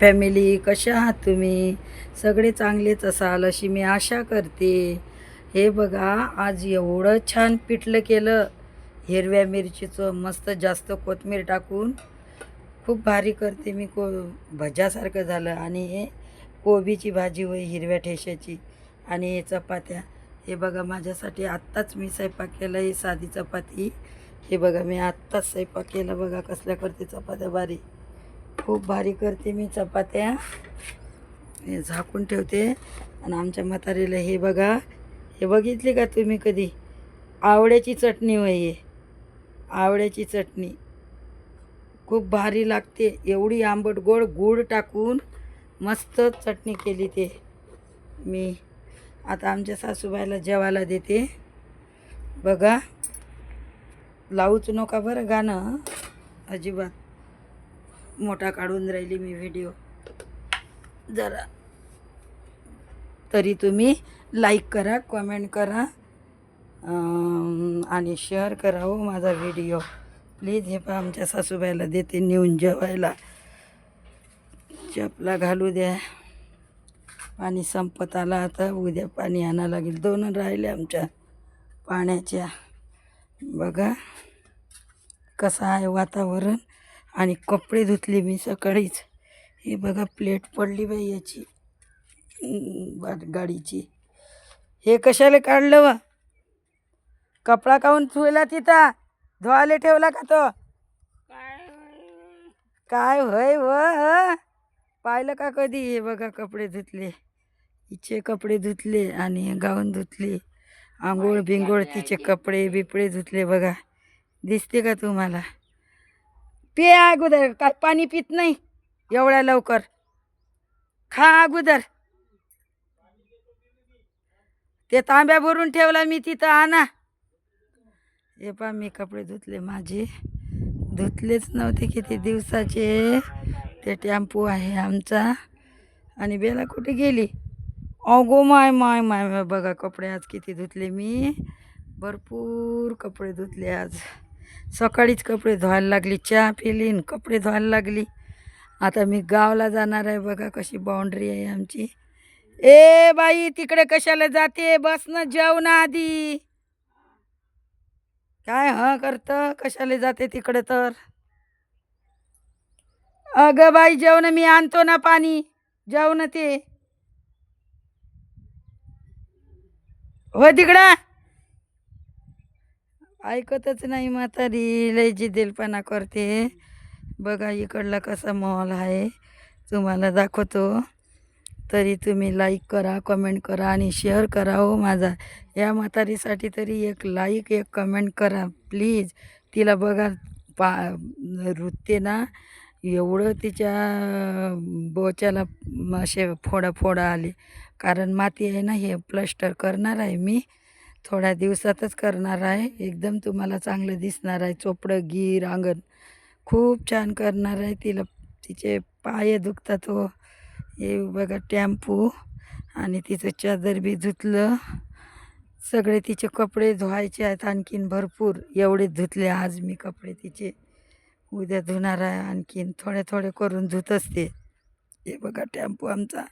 Family कशा आहात तुम्ही? सगळे चांगलेच असाल अशी मी आशा करते. हे बघा आज एवढं छान पिठलं केलं. हिरव्या मिरचीचं मस्त जास्त कोथमीर टाकून. खूप भारी करते मी को भज्यासारखं झालं. आणि हे कोबीची भाजी होय हिरव्या ठेशाची आणि हे चपात्या. हे बघा माझ्यासाठी आत्ताच मी स्वयंपाक केला ही साधी चपाती. हे बघा मी आत्ताच स्वयंपाक केला. बघा कसल्या करते चपात्या भारी. खूप भारी करते मी चपात्या. हे झाकून ठेवते. आणि आमच्या म्हातारीला हे बघा. हे बघितली का तुम्ही कधी? आवळ्याची चटणी होय हे. आवळ्याची चटणी. खूप भारी लागते. एवढी आंबट गोड गूळ टाकून मस्त चटणी केली ते. मी आता आमच्या सासूबाईला जेवायला देते. बघा. लावूच नका बरं गाणं. अजिबात. मोठा काढून राहिली मी व्हिडिओ जरा. तरी तुम्ही लाईक करा कमेंट करा आणि शेअर करा हो माझा व्हिडिओ प्लीज हे पहा आमच्या सासूबाईला देते नेऊन जेवायला. चपला घालू द्या. पाणी संपत आलं आता उद्या पाणी आणा लागेल. दोन राहिले आमच्या पाण्याच्या. बघा कसं आहे वातावरण. आणि कपडे धुतले मी सकाळीच. हे बघा प्लेट पडली बाई याची. गाडीची. हे कशाला काढलं व? कपडा काऊन ठेवला तिथं? धुवायला ठेवला का तो? काय होय व? पाहिलं का कधी हे बघा कपडे धुतले? हिचे कपडे धुतले आणि गाऊन धुतले. आंघोळ बिंगोळ तिचे कपडे बिपडे धुतले बघा. दिसते का तुम्हाला? पे अगोदर का पाणी पित नाही? एवढ्या लवकर. खा अगोदर. ते तांब्या भरून ठेवला मी तिथं आणा. हे पा मी कपडे धुतले माझे. धुतलेच नव्हते किती दिवसाचे. ते टॅम्पू आहे आमचा. आणि बेला कुठे गेली? अगो माय माय माय माय. बघा कपडे आज किती धुतले मी. भरपूर कपडे धुतले आज. सकाळीच कपडे धुवायला लागली चहा पिली कपडे धुवायला लागली. आता मी गावाला जाणार आहे बघा कशी बाउंड्री आहे आमची. ए बाई तिकडे कशाला जाते? बस ना जेवण आधी. काय ह करतं? कशाला जाते तिकडे तर? अगं बाई जेवण मी आणतो ना पाणी. जेवण ते. हो तिकडं. ऐकतच नाही म्हातारी. लय जिदेलपणा करते. बघा इकडला कसा मॉल आहे. तुम्हाला दाखवतो. तरी तुम्ही लाईक करा कमेंट करा आणि शेअर करा हो माझा. या म्हातारीसाठी तरी एक लाईक एक कमेंट करा. प्लीज तिला बघा पा नृत्य ना. एवढं तिच्या बोच्याला असे फोडा फोडा आले. कारण माती आहे ना हे प्लस्टर करणार आहे मी. थोड्या दिवसातच करणार आहे. एकदम तुम्हाला चांगलं दिसणार आहे. चोपडं गीर अंगण खूप छान करणार आहे तिला. तिचे पाय दुखतात हो. हे बघा टॅम्पू आणि तिचं चादर बी धुतलं. सगळे तिचे कपडे धुवायचे आहेत आणखीन भरपूर. एवढे धुतले आज मी कपडे तिचे. उद्या धुणार आहे आणखीन. थोडे थोडे करून धुत असते. हे बघा टॅम्पू आमचा.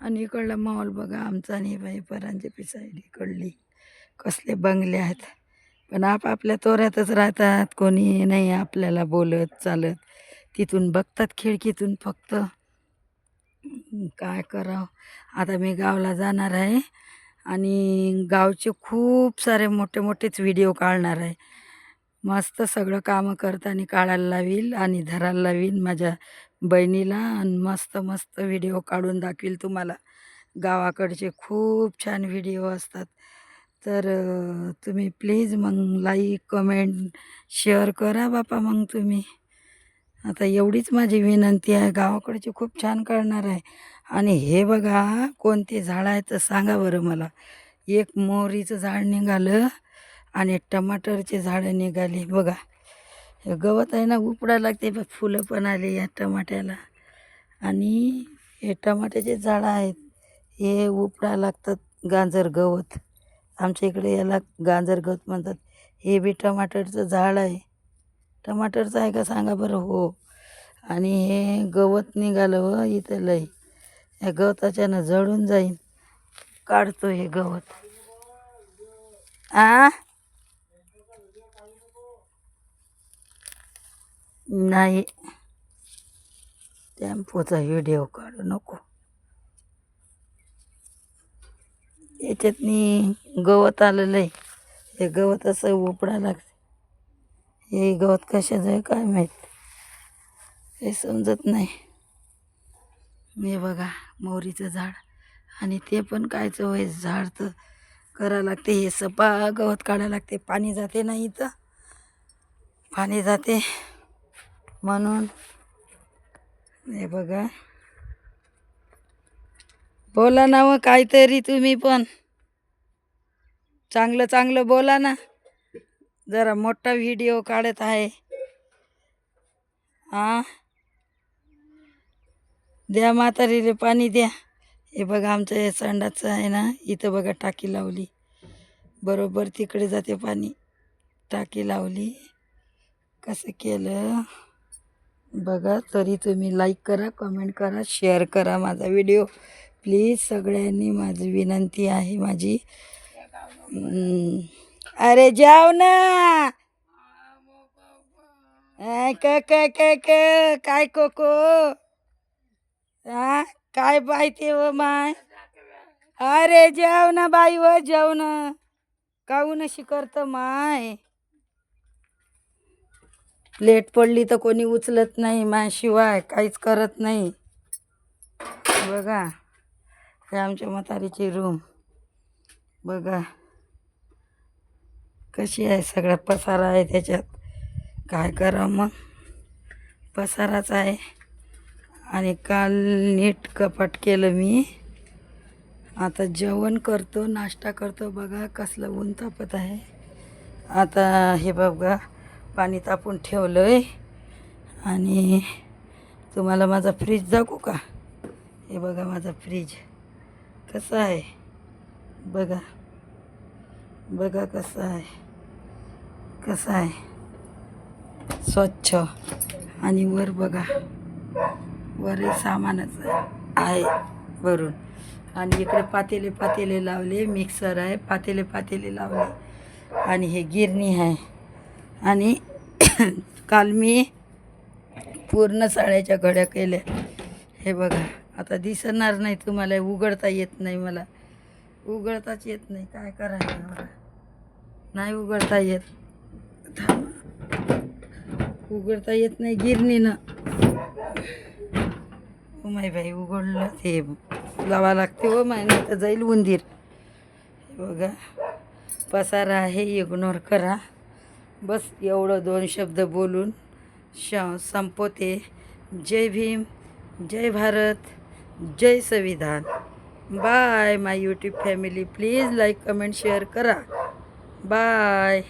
आणि इकडला मॉल बघा आमचा नाही बाई परांजे पिसायली इकडली. कसले बंगले आहेत. पण आपापल्या तोऱ्यातच राहतात. कोणी नाही आपल्याला बोलत चालत. तिथून बघतात खिडकीतून फक्त. काय करावं? आता मी गावाला जाणार आहे. आणि गावचे खूप सारे मोठे मोठेच व्हिडिओ काढणार आहे. मस्त सगळं कामं करताना काढायला लावील आणि धरायला लावील माझ्या बहिणीला. आणि मस्त मस्त व्हिडिओ काढून दाखवील तुम्हाला. गावाकडचे खूप छान व्हिडिओ असतात. तर तुम्ही प्लीज मग लाईक कमेंट शेअर करा बापा मग तुम्ही. आता एवढीच माझी विनंती आहे गावाकडचे खूप छान करणार आहे. आणि हे बघा कोणते झाड आहे तर सांगा बरं मला. एक मोहरीचं झाड निघालं आणि टमाटरचे झाडं निघाली. बघा हे गवत आहे ना उपडा लागते बघ फुलं पण आली या टमाट्याला. आणि हे टमाट्याचे झाडं आहेत हे उपडा लागतात गाजर गवत. आमच्या इकडे याला गाजर गवत म्हणतात. हे बी टमाटरचं झाड आहे. टमाटरचं आहे का सांगा बरं? हो. आणि हे गवत निघालं व इथं लई या गवताच्यानं जळून जाईन. काढतो हे गवत. आ? नाही. टेम्पोचा व्हिडिओ काढू नको. याच्यातनी गवत आलेलं आहे. हे गवत असं उपडा लागते. हे गवत कशाचं आहे काय माहीत? हे समजत नाही. हे बघा मोहरीचं झाड. आणि ते पण कायचं वय झाड तर करा लागते. हे सपा गवत काढायला लागते. पाणी जाते नाही इथं. पाणी जाते. म्हणून हे बघा. बोला ना मग काहीतरी तुम्ही पण. चांगलं चांगलं बोला ना. जरा मोठा व्हिडिओ काढत आहे. हां? द्या म्हातारीले पाणी द्या. हे बघा आमचं हे संडाचं आहे ना इथं बघा टाकी लावली. बरोबर तिकडे जाते पाणी. टाकी लावली. कसं केलं? बघा तरी तुम्ही लाईक करा कमेंट करा शेअर करा माझा व्हिडिओ प्लीज सगळ्यांनी माझी विनंती आहे माझी. अरे जाव ना. काय क काय काय कोको? हा? काय पाहिजे व माय? अरे जेव ना बाई व जेव ना. काऊन अशी करतं माय? लेट पडली तर कोणी उचलत नाही माशिवाय काहीच करत नाही. बघा. हे आमच्या म्हातारीची रूम बघा. कशी आहे सगळा पसारा आहे त्याच्यात. काय करा मग? पसाराच आहे. आणि काल नीट कपाट केलं मी. आता जेवण करतो नाश्ता करतो. बघा कसलं ऊन तापत आहे. आता हे बघा पाणी तापून ठेवलं आहे आणि तुम्हाला माझा फ्रीज दाखवू का? हे बघा माझा फ्रीज कसं आहे? बघा. बघा कसं आहे. कसं आहे. स्वच्छ. आणि वर बघा. वरही सामानच आहे वरून आणि इकडे पातेले पातेले लावले. मिक्सर आहे. पातेले पातेले लावले. आणि हे गिरणी आहे. आणि काल मी पूर्ण साड्याच्या घड्या केल्या. हे बघा. आता दिसणार नाही तुम्हाला उघडता येत नाही मला. उघडताच येत नाही काय करायचं नाही उघडता येत. थांबा. उघडता येत नाही गिरणीनं. ओ माय बाई उघडलं ते. लावा लागते हो माय नाही तर जाईल उंदीर. बघा पसारा आहे इग्नोर करा. बस एवढं दोन शब्द बोलून श संपवते. जय भीम जय भारत. जय संविधान. Bye my YouTube family please like comment share करा. बाय